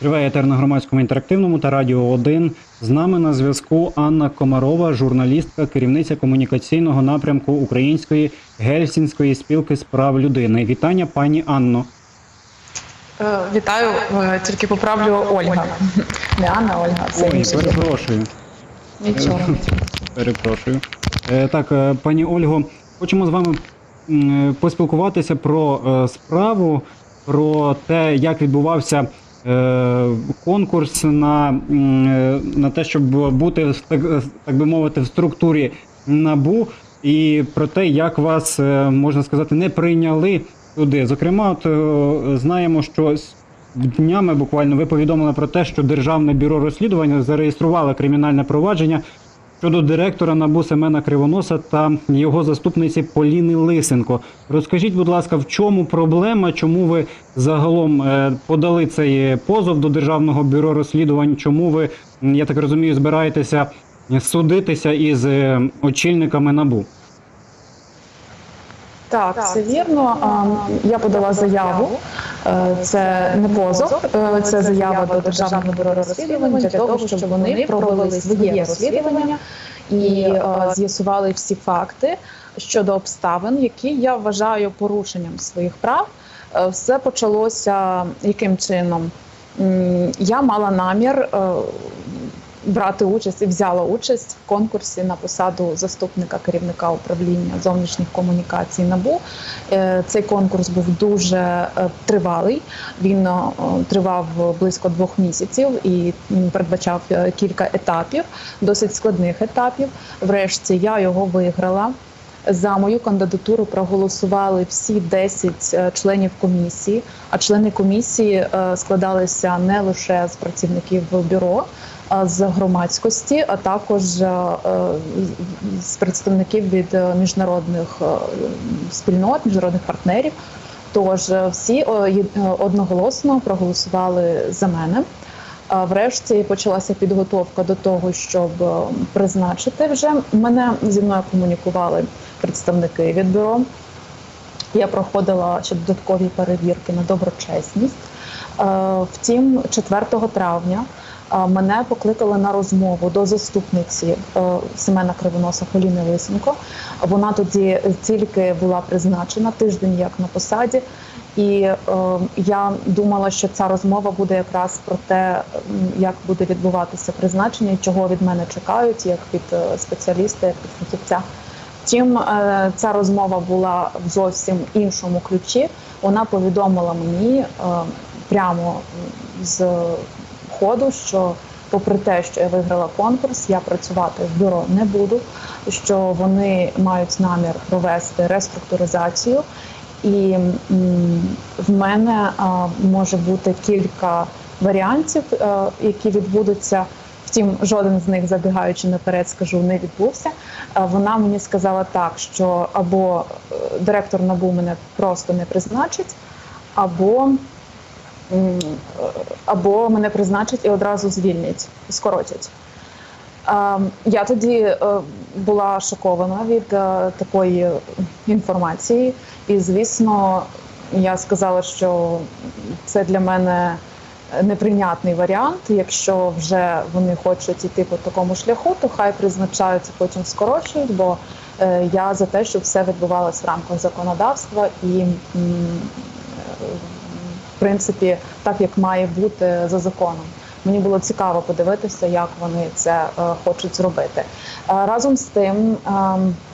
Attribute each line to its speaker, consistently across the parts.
Speaker 1: Триває етер на громадському інтерактивному та радіо 1. З нами на зв'язку Анна Комарова, журналістка, керівниця комунікаційного напрямку Української гельсінської спілки з прав людини. Вітання, пані Анно.
Speaker 2: Е, Вітаю, Е, тільки поправлю Ольга. Не Анна, Ольга. Це
Speaker 1: Ой, перепрошую.
Speaker 2: Нічого.
Speaker 1: Перепрошую. Е, Так, пані Ольго, хочемо з вами поспілкуватися про справу, про те, як відбувався конкурс на, е, на те, щоб бути, так, би мовити, в структурі НАБУ, і про те, як вас, е, можна сказати, не прийняли туди. Зокрема, от, е, знаємо, що днями буквально ви повідомили про те, що Державне бюро розслідування зареєструвало кримінальне провадження щодо директора НАБУ Семена Кривоноса та його заступниці Поліни Лисенко. Розкажіть, будь ласка, в чому проблема? Чому ви загалом е, подали цей позов до Державного бюро розслідувань? Чому ви, я так розумію, збираєтеся судитися із е, очільниками НАБУ?
Speaker 2: Так, це вірно. Я подала заяву. Е, Це не позов, е, це заява до Державного бюро розслідувань для того, щоб вони провели своє розслідування і е, з'ясували всі факти щодо обставин, які я вважаю порушенням своїх прав. Е, Все почалося яким чином? Я мала намір е, брати участь і взяла участь в конкурсі на посаду заступника керівника управління зовнішніх комунікацій НАБУ. Е, Цей конкурс був дуже е, тривалий. Він е, тривав близько двох місяців і передбачав кілька етапів, досить складних етапів. Врешті я його виграла. За мою кандидатуру проголосували всі 10 е, членів комісії. А члени комісії складалися не лише з працівників бюро, з громадськості, а також е, е, з представників від е, міжнародних спільнот, міжнародних партнерів. Тож всі одноголосно проголосували за мене. Врешті почалася підготовка до того, щоб призначити вже мене зі мною комунікували представники від бюро. Я проходила ще додаткові перевірки на доброчесність. Втім, 4 травня мене покликали на розмову до заступниці е, Семена Кривоноса Поліни Лисенко. Вона тоді тільки була призначена тиждень як на посаді. І е, я думала, що ця розмова буде якраз про те, як буде відбуватися призначення, чого від мене чекають, як від е, спеціаліста, як від фахівця. Втім, е, ця розмова була в зовсім іншому ключі. Вона повідомила мені е, прямо з ходу, що, попри те, що я виграла конкурс, я працювати в бюро не буду, що вони мають намір провести реструктуризацію. І в мене може бути кілька варіантів, е, які відбудуться. Втім, жоден з них, забігаючи наперед, скажу, не відбувся. Е, Вона мені сказала так, що або е, директор НАБУ мене просто не призначить, або, або мене призначать і одразу звільнять, скоротять. Я тоді е, була шокована від е, такої інформації, і звісно, я сказала, що це для мене неприйнятний варіант. Якщо вже вони хочуть іти по такому шляху, то хай призначаються, потім скорочують, бо е, я за те, щоб все відбувалося в рамках законодавства і принципі так, як має бути за законом. Мені було цікаво подивитися, як вони це е, хочуть зробити. Е, разом з тим е,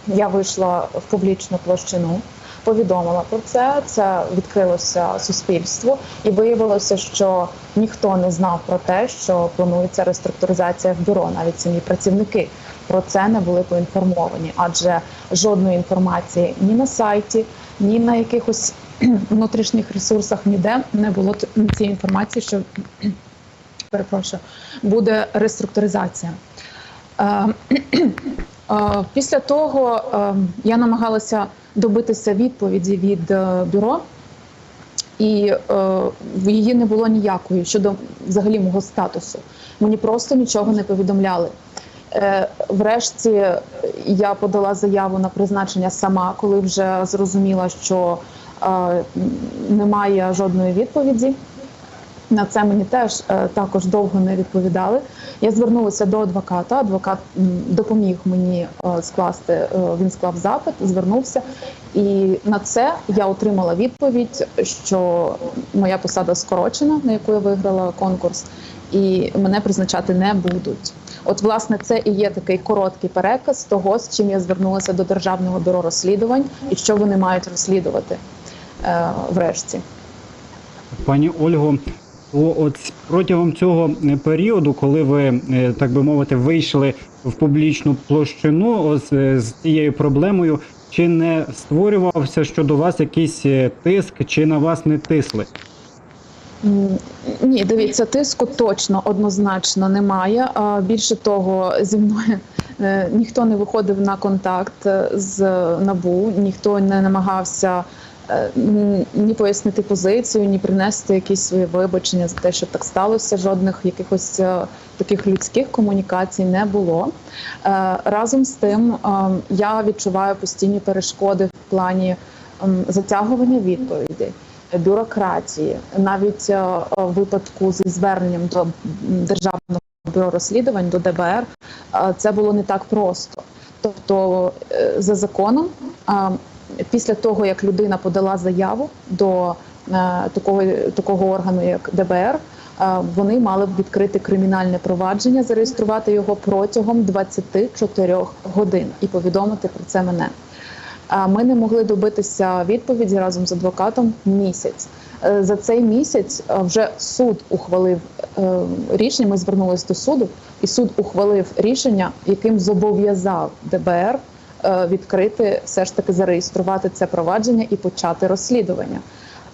Speaker 2: я вийшла в публічну площину, повідомила про це. Це відкрилося суспільству, і виявилося, що ніхто не знав про те, що планується реструктуризація в бюро. Навіть самі працівники про це не були поінформовані, адже жодної інформації ні на сайті, ні на якихось внутрішніх ресурсах ніде не було цієї інформації, що перепрошую, буде реструктуризація. Е, е, Після того е, я намагалася добитися відповіді від бюро, і її не було ніякої щодо взагалі мого статусу. Мені просто нічого не повідомляли. Врешті я подала заяву на призначення сама, коли вже зрозуміла, що немає жодної відповіді. На це мені теж е, також довго не відповідали. Я звернулася до адвоката. Адвокат допоміг мені е, скласти. е, Він склав запит, звернувся, і на це я отримала відповідь, що моя посада скорочена, на яку я виграла конкурс, і мене призначати не будуть. От, власне, це і є такий короткий переказ того, з чим я звернулася до державного бюро розслідувань і що вони мають розслідувати е, врешті.
Speaker 1: Пані Ольго, от протягом цього е, періоду, коли ви, е, так би мовити, вийшли в публічну площину е, з цією проблемою, чи не створювався щодо вас якийсь е, тиск, чи на вас не тисли?
Speaker 2: Ні, дивіться, тиску точно однозначно немає. А більше того, зі мною е, ніхто не виходив на контакт е, з набу, ніхто не намагався е, ні пояснити позицію, ні принести якісь свої вибачення за те, що так сталося. Жодних якихось е, таких людських комунікацій не було. Е, Разом з тим, е, я відчуваю постійні перешкоди в плані затягування відповідей бюрократії, навіть е, в випадку зі зверненням до державного бюро розслідувань до ДБР, е, це було не так просто. Тобто, е, за законом, е, після того як людина подала заяву до е, такого, такого органу, як ДБР. е, Вони мали б відкрити кримінальне провадження, зареєструвати його протягом 24 годин і повідомити про це мене. А Ми не могли добитися відповіді разом з адвокатом місяць. Е, За цей місяць е, вже суд ухвалив е, рішення. Ми звернулися до суду, і суд ухвалив рішення, яким зобов'язав ДБР е, відкрити, все ж таки зареєструвати це провадження і почати розслідування.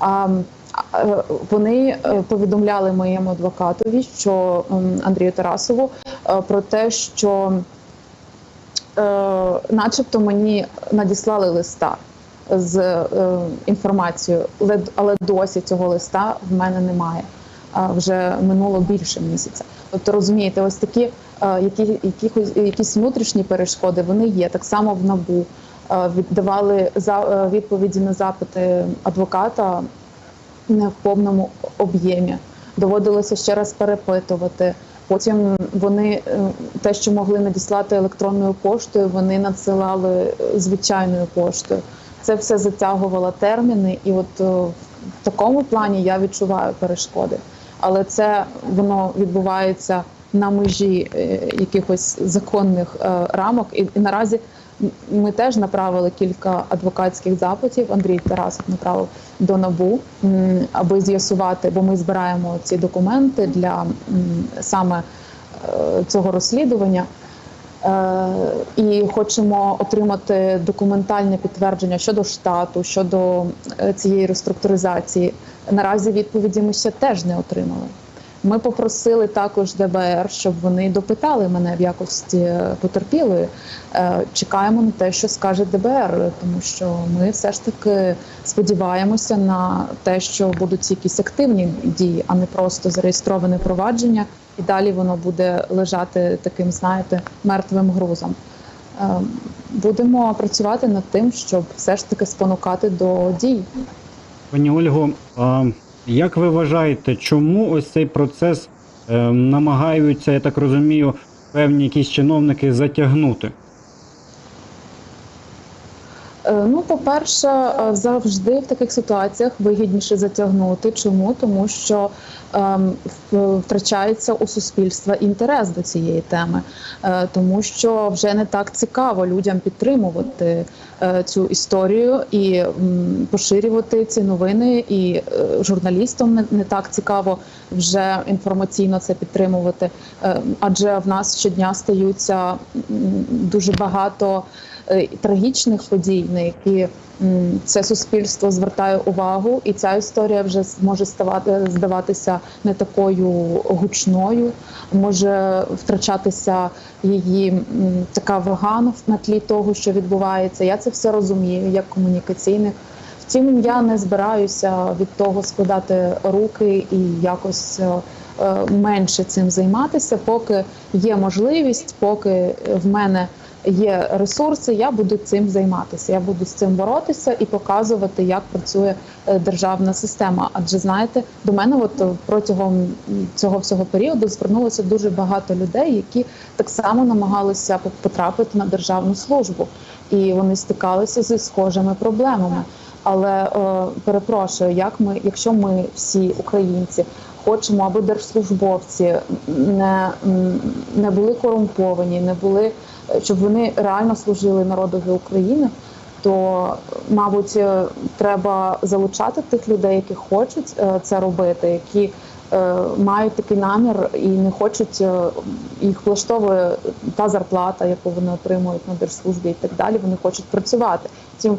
Speaker 2: Е, вони е, повідомляли моєму адвокатові, що Андрію Тарасову е, про те, що е, начебто мені надіслали листа з е, інформацією, але, досі цього листа в мене немає. Вже минуло більше місяця. Тобто розумієте, ось такі е, які, якихось, якісь внутрішні перешкоди вони є. Так само в набу е, віддавали за е, відповіді на запити адвоката не в повному об'ємі. Доводилося ще раз перепитувати. Потім вони е, те, що могли надіслати електронною поштою, вони надсилали е, звичайною поштою. Це все затягувало терміни, і от е, в такому плані я відчуваю перешкоди. Але це воно відбувається на межі е, якихось законних е, рамок. І, наразі ми теж направили кілька адвокатських запитів. Андрій Тарасов направив до набу, аби з'ясувати, бо ми збираємо ці документи для саме е, цього розслідування. І хочемо отримати документальне підтвердження щодо штату, щодо цієї реструктуризації. Наразі відповіді ми ще теж не отримали. Ми попросили також ДБР, щоб вони допитали мене в якості потерпілої. Е, Чекаємо на те, що скаже ДБР, тому що ми все ж таки сподіваємося на те, що будуть якісь активні дії, а не просто зареєстроване провадження, і далі воно буде лежати таким, знаєте, мертвим грузом. Е, Будемо працювати над тим, щоб все ж таки спонукати до дій.
Speaker 1: Пані Ольго, як ви вважаєте, чому ось цей процес е, намагаються, я так розумію, певні якісь чиновники затягнути?
Speaker 2: Е, Ну, по-перше, е, завжди в таких ситуаціях вигідніше затягнути. Чому? Тому що втрачається у суспільства інтерес до цієї теми, Е, тому що вже не так цікаво людям підтримувати е, цю історію і поширювати ці новини, і е, журналістам не, так цікаво вже інформаційно це підтримувати. Е, Адже в нас щодня стаються дуже багато трагічних подій, на які це суспільство звертає увагу, і ця історія вже може ставати здаватися не такою гучною, може втрачатися її така вага на- тлі того, що відбувається. Я це все розумію як комунікаційник. Втім, я не збираюся від того складати руки і якось е, е, менше цим займатися, поки є можливість, поки в мене є ресурси, я буду цим займатися. Я буду з цим боротися і показувати, як працює е, державна система. Адже знаєте, до мене, от е, протягом цього всього періоду, звернулося дуже багато людей, які так само намагалися по- потрапити на державну службу, і вони стикалися зі схожими проблемами. Але е, перепрошую, як ми, якщо ми всі українці хочемо, аби держслужбовці не, не були корумповані, не були, щоб вони реально служили народові України, то мабуть е, треба залучати тих людей, які хочуть е, це робити, які мають такий намір і не хочуть їх влаштовує та зарплата, яку вони отримують на держслужбі, і так далі. Вони хочуть працювати. Цим е,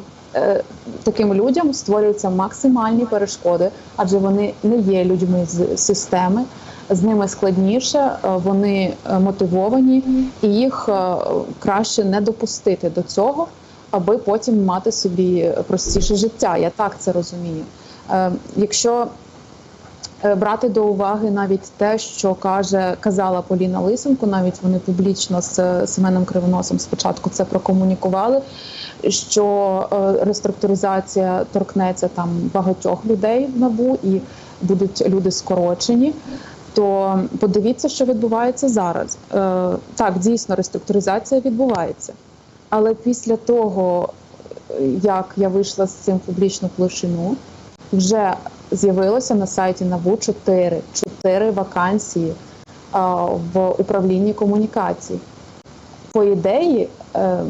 Speaker 2: таким людям створюються максимальні перешкоди, адже вони не є людьми з системи. З ними складніше, е, вони е, мотивовані, і їх е, краще не допустити до цього, аби потім мати собі простіше життя. Я так це розумію. Е, Якщо е, брати до уваги навіть те, що каже казала Поліна Лисенко, навіть вони публічно з е, Семеном Кривоносом спочатку це прокомунікували. Що е, реструктуризація торкнеться там багатьох людей в набу і будуть люди скорочені. То подивіться, що відбувається зараз. Е, так, дійсно, реструктуризація відбувається. Але після того, е, як я вийшла з цим публічну площину, вже з'явилося на сайті НАБУ 4, 4 вакансії а, в управлінні комунікацій. По ідеї, е,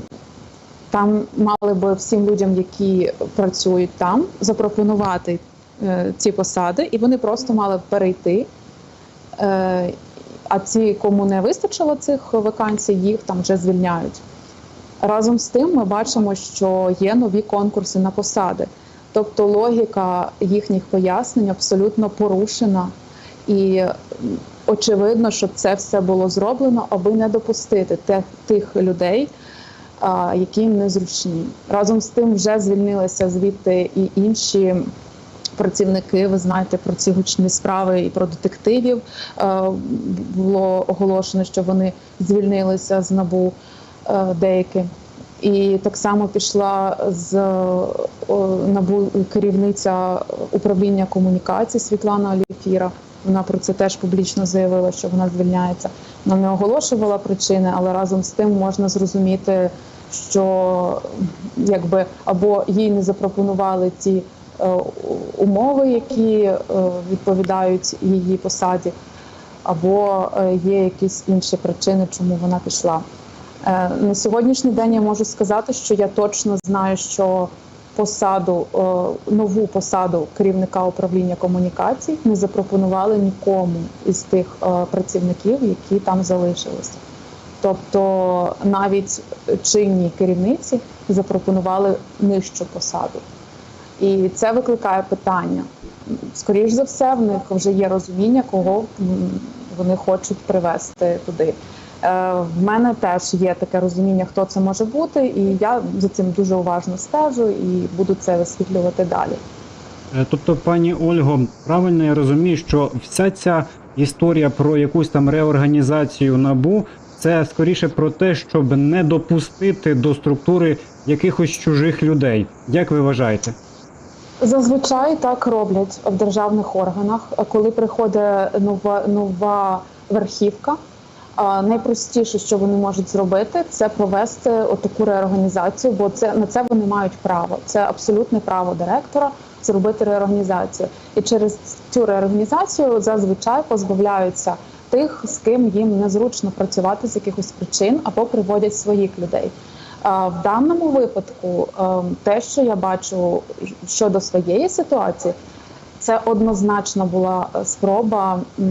Speaker 2: там мали би всім людям, які працюють там, запропонувати е, ці посади, і вони просто мали б перейти. Е, а ті, кому не вистачило цих вакансій, їх там вже звільняють. Разом з тим, ми бачимо, що є нові конкурси на посади. Тобто логіка їхніх пояснень абсолютно порушена, і очевидно, що це все було зроблено, аби не допустити тих людей, які їм незручні. Разом з тим вже звільнилися звідти і інші працівники. Ви знаєте про ці гучні справи і про детективів. Було оголошено, що вони звільнилися з набу деякі. І так само пішла з набу керівниця управління комунікацій Світлана Аліфіра. Вона про це теж публічно заявила, що вона звільняється. Вона не оголошувала причини, але разом з тим можна зрозуміти, що якби або їй не запропонували ті е, умови, які е, відповідають її посаді, або е, є якісь інші причини, чому вона пішла. Е, На сьогоднішній день я можу сказати, що я точно знаю, що посаду, е, нову посаду керівника управління комунікацій не запропонували нікому із тих е, працівників, які там залишилися. Тобто навіть чинні керівниці запропонували нижчу посаду. І це викликає питання. Скоріш за все, в них вже є розуміння, кого вони хочуть привести туди. Е, В мене теж є таке розуміння, хто це може бути, і я за цим дуже уважно стежу і буду це висвітлювати далі.
Speaker 1: Е, Тобто, пані Ольго, правильно я розумію, що вся ця історія про якусь там реорганізацію набу це скоріше про те, щоб не допустити до структури якихось чужих людей. Як ви вважаєте?
Speaker 2: Зазвичай так роблять в державних органах, коли приходить нова нова верхівка. Найпростіше, що вони можуть зробити, це провести отаку реорганізацію, бо це на це вони мають право. Це абсолютне право директора зробити реорганізацію. І через цю реорганізацію зазвичай позбавляються тих, з ким їм незручно працювати з якихось причин, або приводять своїх людей. В даному випадку ем, те, що я бачу щодо своєї ситуації, це однозначно була е, спроба е,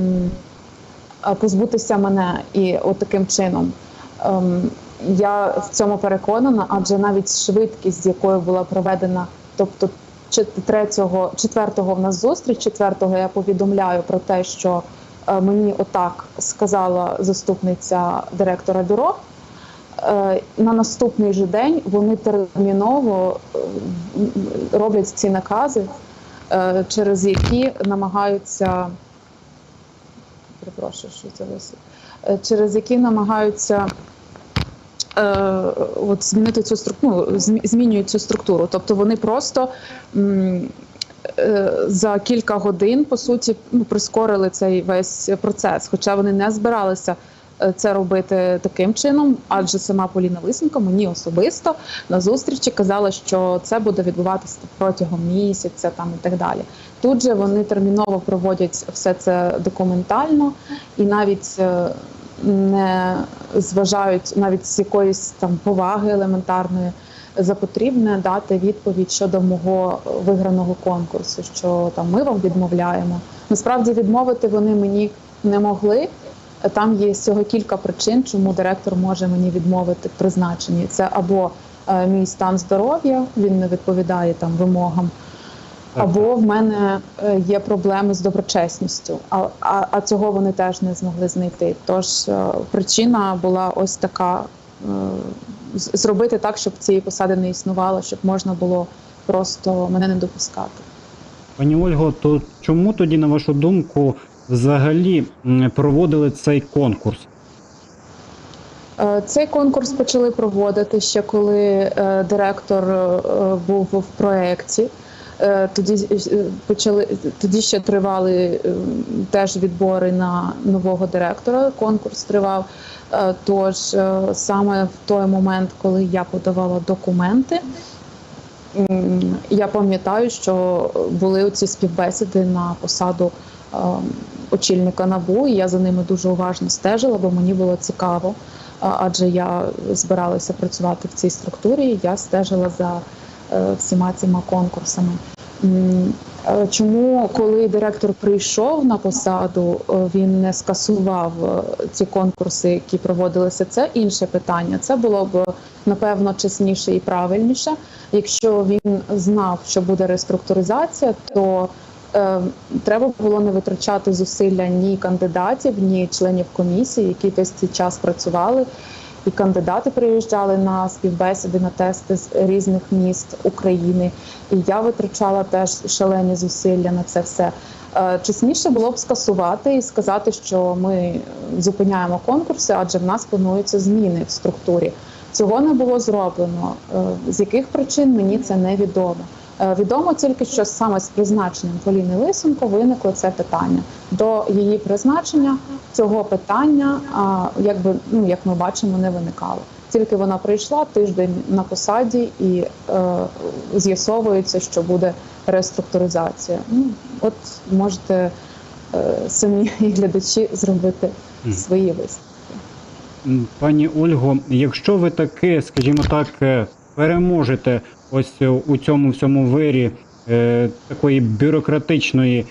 Speaker 2: позбутися мене і от таким чином. Ем, Я в цьому переконана, адже навіть швидкість, з якою була проведена, тобто чет- третього, четвертого в нас зустріч, четвертого я повідомляю про те, що е, мені отак сказала заступниця директора бюро. Е, На наступний же день вони терміново е, роблять ці накази, е, через які намагаються перепрошую, що це Е, через які намагаються е, от змінити цю структуру, ну, змінюють цю структуру. Тобто вони просто е, за кілька годин по суті ну, прискорили цей весь процес, хоча вони не збиралися. Це робити таким чином, адже сама Поліна Лисенко мені особисто на зустрічі казала, що це буде відбуватися протягом місяця, там і так далі. Тут же вони терміново проводять все це документально і навіть е, не зважають навіть з якоїсь там поваги елементарної за потрібне дати відповідь щодо мого виграного конкурсу, що там ми вам відмовляємо. Насправді відмовити вони мені не могли. Там є всього кілька причин, чому директор може мені відмовити в призначенні. Це або е, мій стан здоров'я, він не відповідає там вимогам, або в мене е, є проблеми з доброчесністю, а, а, а цього вони теж не змогли знайти. Тож е, причина була ось така: зробити так, щоб цієї посади не існувало, щоб можна було просто мене не допускати.
Speaker 1: Пані Ольго, то чому тоді, на вашу думку, взагалі проводили цей конкурс?
Speaker 2: Е, Цей конкурс почали проводити ще коли е, директор е, був в проєкті. Тоді почали тоді ще тривали теж відбори на нового директора. Конкурс тривав. Тож саме в той момент, коли я подавала документи, я пам'ятаю, що були ці співбесіди на посаду е, очільника НАБУ, і я за ними дуже уважно стежила, бо мені було цікаво. Адже я збиралася працювати в цій структурі. Я стежила за е, всіма цими конкурсами. Е, Чому, коли директор прийшов на посаду, е, він не скасував ці конкурси, які проводилися? Це інше питання. Це було б напевно чесніше і правильніше. Якщо він знав, що буде реструктуризація, то треба було не витрачати зусилля ні кандидатів, ні членів комісії, які весь цей час працювали. І кандидати приїжджали на співбесіди, на тести з різних міст України. І я витрачала теж шалені зусилля на це все. Е, Чесніше було б скасувати і сказати, що ми зупиняємо конкурси, адже в нас плануються зміни в структурі. Цього не було зроблено. Е, З яких причин мені це невідомо. Е, Відомо тільки, що саме з призначенням Поліни Лисенко виникло це питання. До її призначення цього питання, якби ну як ми бачимо, не виникало. Тільки вона прийшла тиждень на посаді і е, з'ясовується, що буде реструктуризація. Ну от можете е, самі глядачі зробити свої висновки.
Speaker 1: Пані Ольго, якщо ви таки, скажімо так, е, переможете ось у цьому всьому вирі е, такої бюрократичної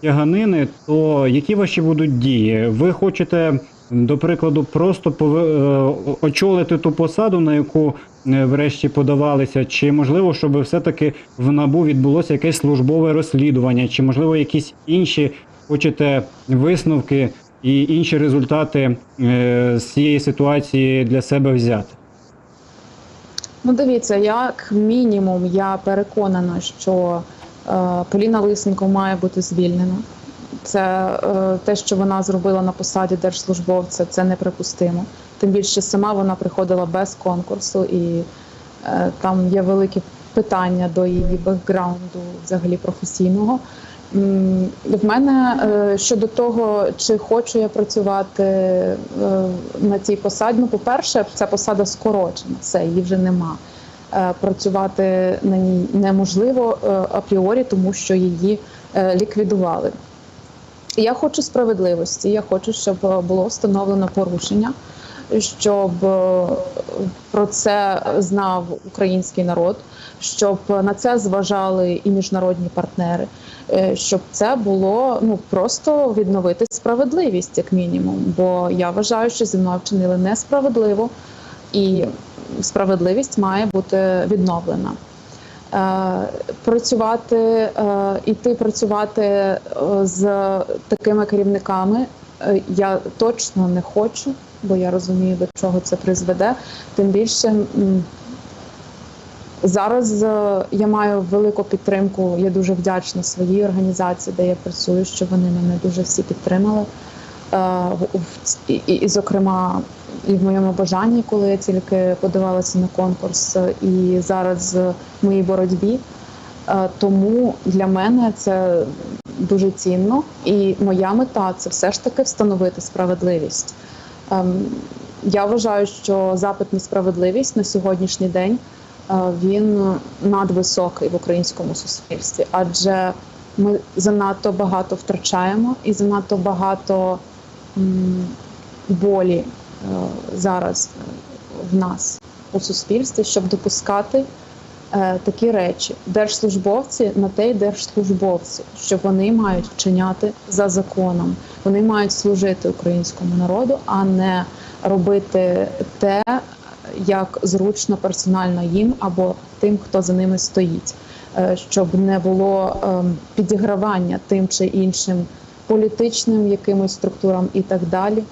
Speaker 1: тяганини, то які ваші будуть дії? Ви хочете, до прикладу, просто е, очолити ту посаду, на яку е, врешті подавалися, чи можливо, щоб все-таки в набу відбулося якесь службове розслідування, чи можливо якісь інші хочете висновки і інші результати е, з цієї ситуації для себе взяти?
Speaker 2: Ну, дивіться, як мінімум, я переконана, що е, Поліна Лисенко має бути звільнена. Це е, те, що вона зробила на посаді держслужбовця, це неприпустимо. Тим більше сама вона приходила без конкурсу, і е, там є великі питання до її бекграунду, взагалі професійного. В мене е, щодо того, чи хочу я працювати е, на цій посаді, ну, по-перше, ця посада скорочена, все, її вже нема. Е, Працювати на ній неможливо апріорі, тому що її ліквідували. Я хочу справедливості, я хочу, щоб було встановлено порушення, щоб про це знав український народ, щоб на це зважали і міжнародні партнери, щоб це було ну просто відновити справедливість, як мінімум. Бо я вважаю, що зі мною вчинили несправедливо, і справедливість має бути відновлена. Е, Працювати, е, іти працювати е, з такими керівниками е, я точно не хочу, бо я розумію, до чого це призведе. Тим більше зараз е, я маю велику підтримку. Я дуже вдячна своїй організації, де я працюю, що вони мене дуже всі підтримали. Е, І, зокрема, і в моєму бажанні, коли я тільки подавалася на конкурс, е, і зараз в моїй боротьбі. Тому для мене це дуже цінно, і моя мета це все ж таки встановити справедливість. Ем, Я вважаю, що запит на справедливість на сьогоднішній день він надвисокий в українському суспільстві, адже ми занадто багато втрачаємо і занадто багато болі е, зараз в нас у суспільстві, щоб допускати е, такі речі. Держслужбовці на те й держслужбовці, що вони мають вчиняти за законом. Вони мають служити українському народу, а не робити те, як зручно персонально їм або тим, хто за ними стоїть, Е, щоб не було ем, підігравання тим чи іншим політичним якимось структурам і так далі.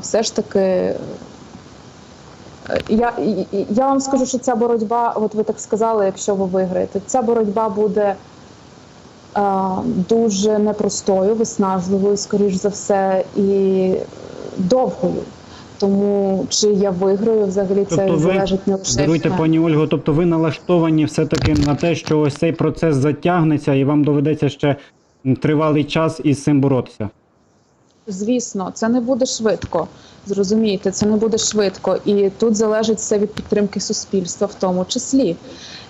Speaker 2: Все ж таки, е, я, я вам скажу, що ця боротьба, от ви так сказали, якщо ви виграєте, ця боротьба буде е, дуже непростою, виснажливою, скоріш за все, і довгою. Тому чи я виграю, взагалі це
Speaker 1: Тобто ви
Speaker 2: залежить не лише
Speaker 1: Даруйте, пані Ольго, тобто ви налаштовані все-таки на те, що ось цей процес затягнеться, і вам доведеться ще тривалий час із цим боротися.
Speaker 2: Звісно, це не буде швидко. Зрозумієте, це не буде швидко, і тут залежить все від підтримки суспільства, в тому числі.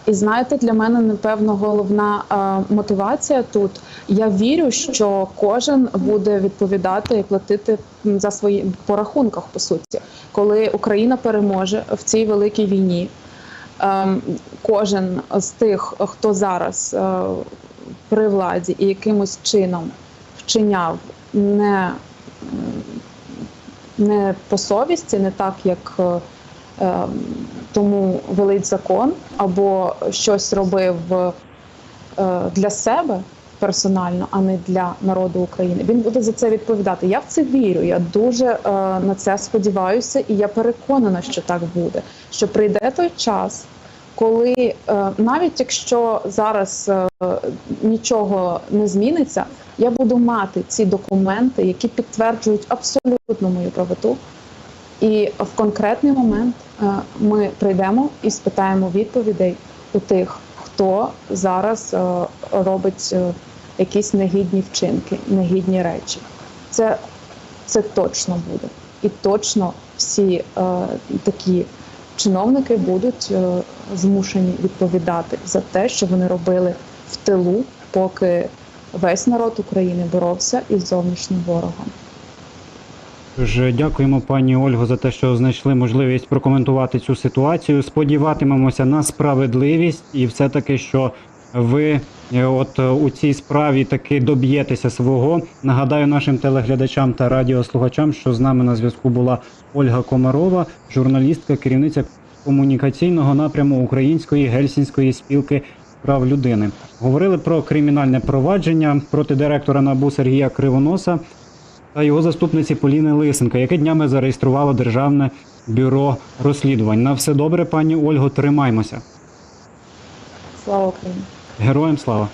Speaker 2: І знаєте, для мене напевно головна е, мотивація тут. Я вірю, що кожен буде відповідати і платити за свої по рахунках, по суті, коли Україна переможе в цій великій війні. Ем, кожен з тих, хто зараз е, при владі і якимось чином вчиняв не, не по совісті, не так, як е, тому велить закон, або щось робив е, для себе персонально, а не для народу України. Він буде за це відповідати. Я в це вірю. Я дуже е, на це сподіваюся, і я переконана, що так буде. Що прийде той час, коли е, навіть якщо зараз е, нічого не зміниться, я буду мати ці документи, які підтверджують абсолютно мою правоту. І в конкретний момент е, ми прийдемо і спитаємо відповідей у тих, хто зараз е, робить е, якісь негідні вчинки, негідні речі. Це, це точно буде. І точно всі е, такі чиновники будуть е, змушені відповідати за те, що вони робили в тилу, поки весь народ України боровся із зовнішнім ворогом.
Speaker 1: Дякуємо пані Ольго за те, що знайшли можливість прокоментувати цю ситуацію. Сподіватимемося на справедливість і все-таки, що ви е, от е, у цій справі таки доб'єтеся свого. Нагадаю нашим телеглядачам та радіослухачам, що з нами на зв'язку була Ольга Комарова, журналістка, керівниця комунікаційного напряму Української гельсінської спілки прав людини. Говорили про кримінальне провадження проти директора НАБУ Сергія Кривоноса та його заступниці Поліни Лисенка, яке днями зареєструвало Державне бюро розслідувань. На все добре, пані Ольго, тримаймося.
Speaker 2: Слава Україні!
Speaker 1: Героям слава!